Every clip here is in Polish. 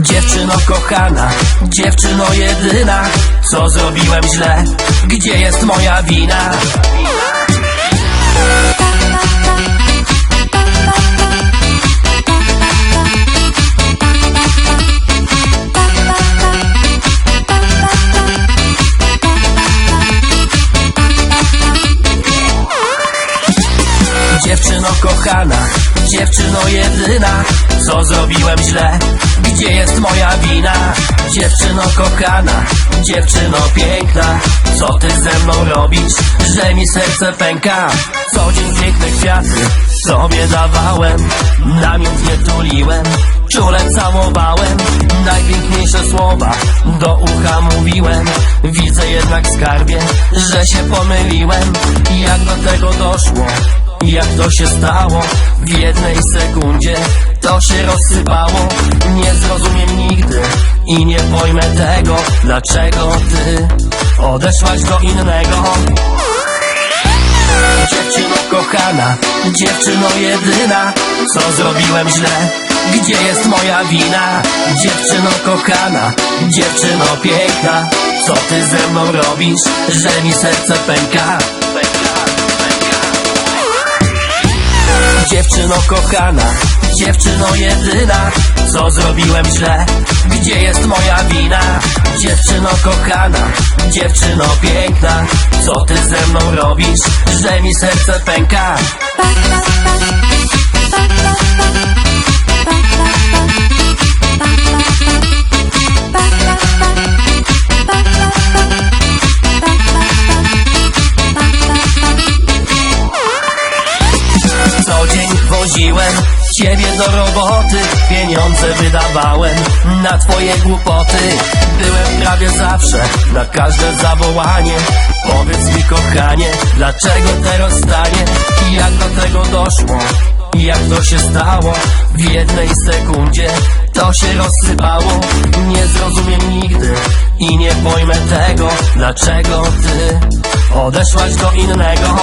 Dziewczyno kochana, dziewczyno jedyna Co zrobiłem źle? Gdzie jest moja wina? Dziewczyno kochana, dziewczyno jedyna Co zrobiłem źle? Gdzie jest moja wina? Dziewczyno kochana, dziewczyno piękna Co ty ze mną robisz, że mi serce pęka? Co dzień piękne kwiaty sobie dawałem Namiętnie tuliłem, czule całowałem Najpiękniejsze słowa do ucha mówiłem Widzę jednak skarbie, że się pomyliłem Jak do tego doszło? Jak to się stało? W jednej sekundzie to się rozsypało Nie zrozumiem nigdy i nie pojmę tego Dlaczego ty odeszłaś do innego Dziewczyno kochana, dziewczyno jedyna Co zrobiłem źle? Gdzie jest moja wina? Dziewczyno kochana, dziewczyno piękna Co ty ze mną robisz, że mi serce pęka? Dziewczyno kochana, dziewczyno jedyna Co zrobiłem źle? Gdzie jest moja wina? Dziewczyno kochana, dziewczyno piękna Co ty ze mną robisz, że mi serce pęka? Pieniądze wydawałem na twoje głupoty Byłem prawie zawsze na każde zawołanie Powiedz mi kochanie, dlaczego te rozstanie? I jak do tego doszło? I Jak to się stało? W jednej sekundzie to się rozsypało Nie zrozumiem nigdy i nie pojmę tego Dlaczego ty odeszłaś do innego?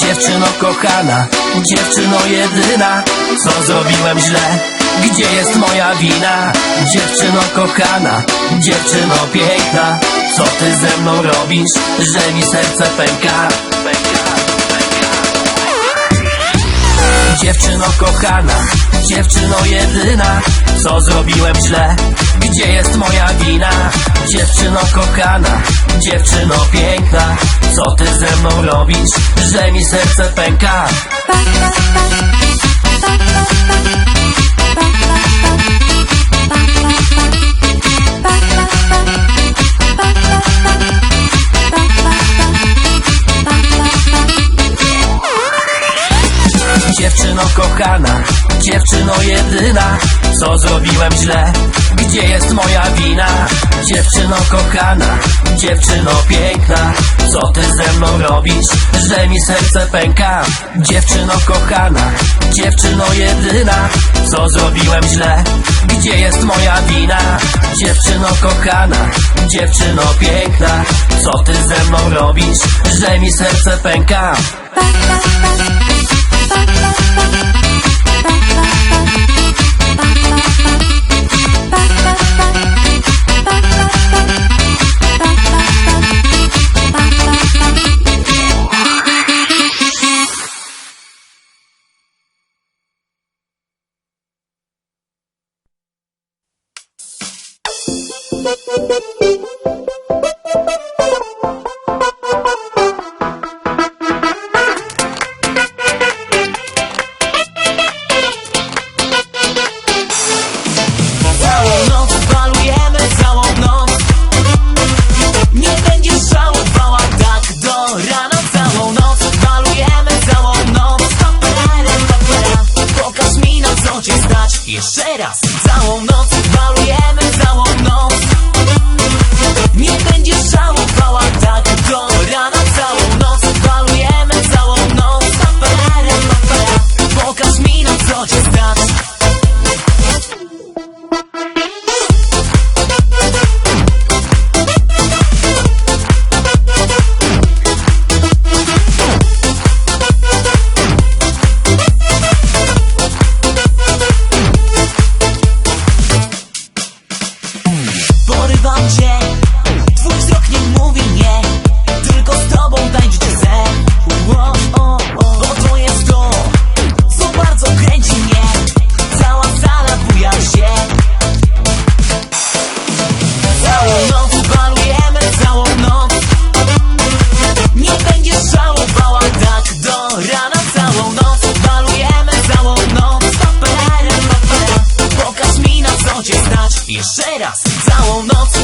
Dziewczyno kochana, dziewczyno jedyna Co zrobiłem źle? Gdzie jest moja wina? Dziewczyno kochana, dziewczyno piękna Co ty ze mną robisz, że mi serce pęka? Dziewczyno kochana, dziewczyno jedyna Co zrobiłem źle? Gdzie jest moja wina? Dziewczyno kochana, dziewczyno piękna Co ty ze mną robisz, że mi serce pęka? Dziewczyno dziewczyno jedyna Co zrobiłem źle? Gdzie jest moja wina? Dziewczyno kochana, dziewczyno piękna Co ty ze mną robisz, że mi serce pęka? Dziewczyno kochana, dziewczyno jedyna Co zrobiłem źle? Gdzie jest moja wina? Dziewczyno kochana, dziewczyno piękna Co ty ze mną robisz, że mi serce pęka? Jeszcze raz Całą noc mi na co teraz. Całą noc